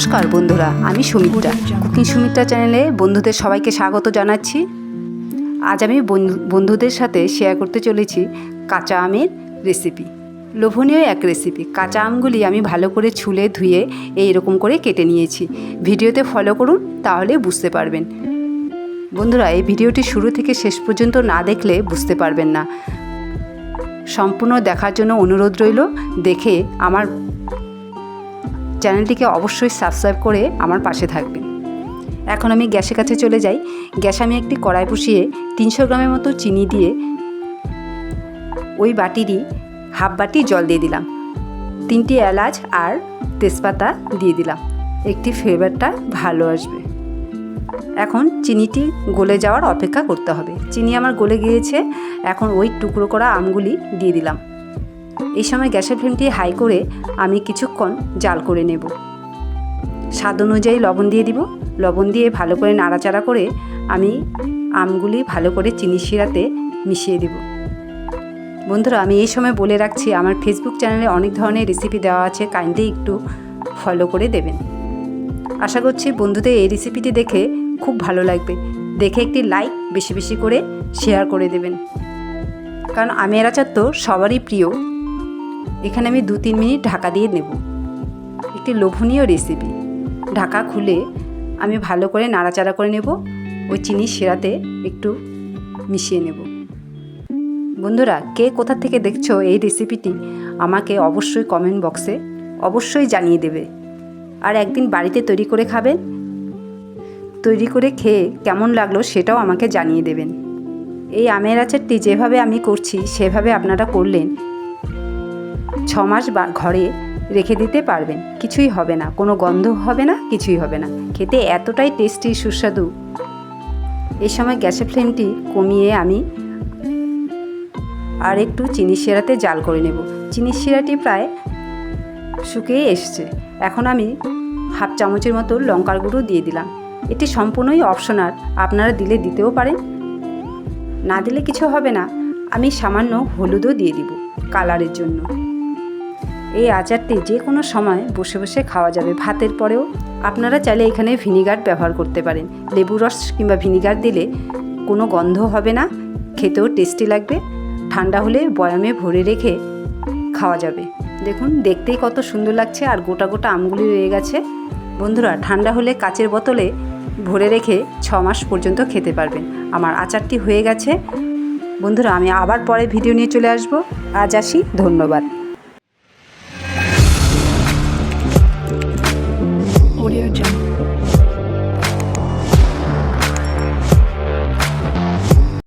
নমস্কার বন্ধুরা, আমি সুমিত্রা কুকিং সুমিত্রা চ্যানেলে বন্ধুদের সবাইকে স্বাগত জানাচ্ছি। আজ আমি বন্ধু- বন্ধুদের সাথে শেয়ার করতে চলেছি কাঁচা আমের রেসিপি লোভনীয় এক রেসিপি কাঁচা আমগুলি আমি ভালো করে ছুলে, ধুয়ে এই রকম করে কেটে নিয়েছি। ভিডিওতে ফলো করুন, তাহলে বুঝতে পারবেন। বন্ধুরা, এই ভিডিওটি শুরু থেকে শেষ পর্যন্ত না দেখলে বুঝতে পারবেন না। সম্পূর্ণ দেখার জন্য অনুরোধ রইল, দেখে আমার চ্যানেলটিকে অবশ্যই সাবস্ক্রাইব করে আমার পাশে থাকবেন। এখন আমি গ্যাসের কাছে চলে যাই। গ্যাসে আমি একটি কড়াই বসিয়ে তিনশো গ্রামের মতো চিনি দিয়ে ওই বাটিরই হাফ বাটি জল দিয়ে দিলাম। তিনটি এলাচ আর তেজপাতা দিয়ে দিলাম। একটি ফ্লেভারটা ভালো আসবে। এখন চিনিটি গলে যাওয়ার অপেক্ষা করতে হবে। চিনি আমার গলে গিয়েছে। এখন ওই টুকরো করা আমগুলি দিয়ে দিলাম। এই সময় গ্যাসের ফ্লেমটি হাই করে আমি কিছুক্ষণ জাল করে নেব। স্বাদ অনুযায়ী লবণ দিয়ে দিব। লবণ দিয়ে ভালো করে নাড়াচাড়া করে আমি আমগুলি ভালো করে চিনি শিরাতে মিশিয়ে দেব। বন্ধুরা, আমি এই সময় বলে রাখছি, আমার ফেসবুক চ্যানেলে অনেক ধরনের রেসিপি দেওয়া আছে কাইন্ডলি একটু ফলো করে দেবেন। আশা করছি বন্ধুদের এই রেসিপিটি দেখে খুব ভালো লাগবে। দেখে একটি লাইক বেশি বেশি করে শেয়ার করে দেবেন। কারণ আমের আচার তো সবারই প্রিয়। এখানে আমি দু তিন মিনিট ঢাকা দিয়ে নেব। একটি লোভনীয় রেসিপি ঢাকা খুলে আমি ভালো করে নাড়াচাড়া করে নেব। ওই চিনি সেরাতে একটু মিশিয়ে নেব। বন্ধুরা, কে কোথা থেকে দেখছ এই রেসিপিটি আমাকে অবশ্যই কমেন্ট বক্সে অবশ্যই জানিয়ে দেবে। আর একদিন বাড়িতে তৈরি করে খাবেন? তৈরি করে খেয়ে কেমন লাগল সেটাও আমাকে জানিয়ে দেবেন। এই আমের আচারটি যেভাবে আমি করছি, সেভাবে আপনারা করলেন। ছ মাস বা ঘরে রেখে দিতে পারবেন। কিছুই হবে না। কোনো গন্ধ হবে না, কিছুই হবে না। খেতে এতটাই টেস্টি সুস্বাদু। এই সময় গ্যাসের ফ্লেমটি কমিয়ে আমি আর একটু চিনি শিরাতে জাল করে নেব। চিনি শিরাটি প্রায় শুকিয়ে এসছে। এখন আমি হাফ চামচের মতো লঙ্কার গুঁড়ো দিয়ে দিলাম। এটি সম্পূর্ণই অপশনাল। আপনারা দিলে দিতেও পারেন, না দিলে কিছু হবে না। আমি সামান্য হলুদও দিয়ে দিব কালারের জন্য। এই আচারটি যে কোনো সময় বসে বসে খাওয়া যাবে। ভাতের পরেও আপনারা চাইলে এখানে ভিনিগার ব্যবহার করতে পারেন। লেবু রস কিংবা ভিনিগার দিলে কোনো গন্ধ হবে না, খেতেও টেস্টি লাগবে, ঠান্ডা হলে বয়ামে ভরে রেখে খাওয়া যাবে। দেখুন, দেখতেই কত সুন্দর লাগছে আর গোটা গোটা আমগুলি রয়ে গেছে। বন্ধুরা, ঠান্ডা হলে কাচের বোতলে ভরে রেখে ছ মাস পর্যন্ত খেতে পারবেন। আমার আচারটি হয়ে গেছে। বন্ধুরা, আমি আবার পরে ভিডিও নিয়ে চলে আসব। আজ আসি, ধন্যবাদ। Audio Jungle.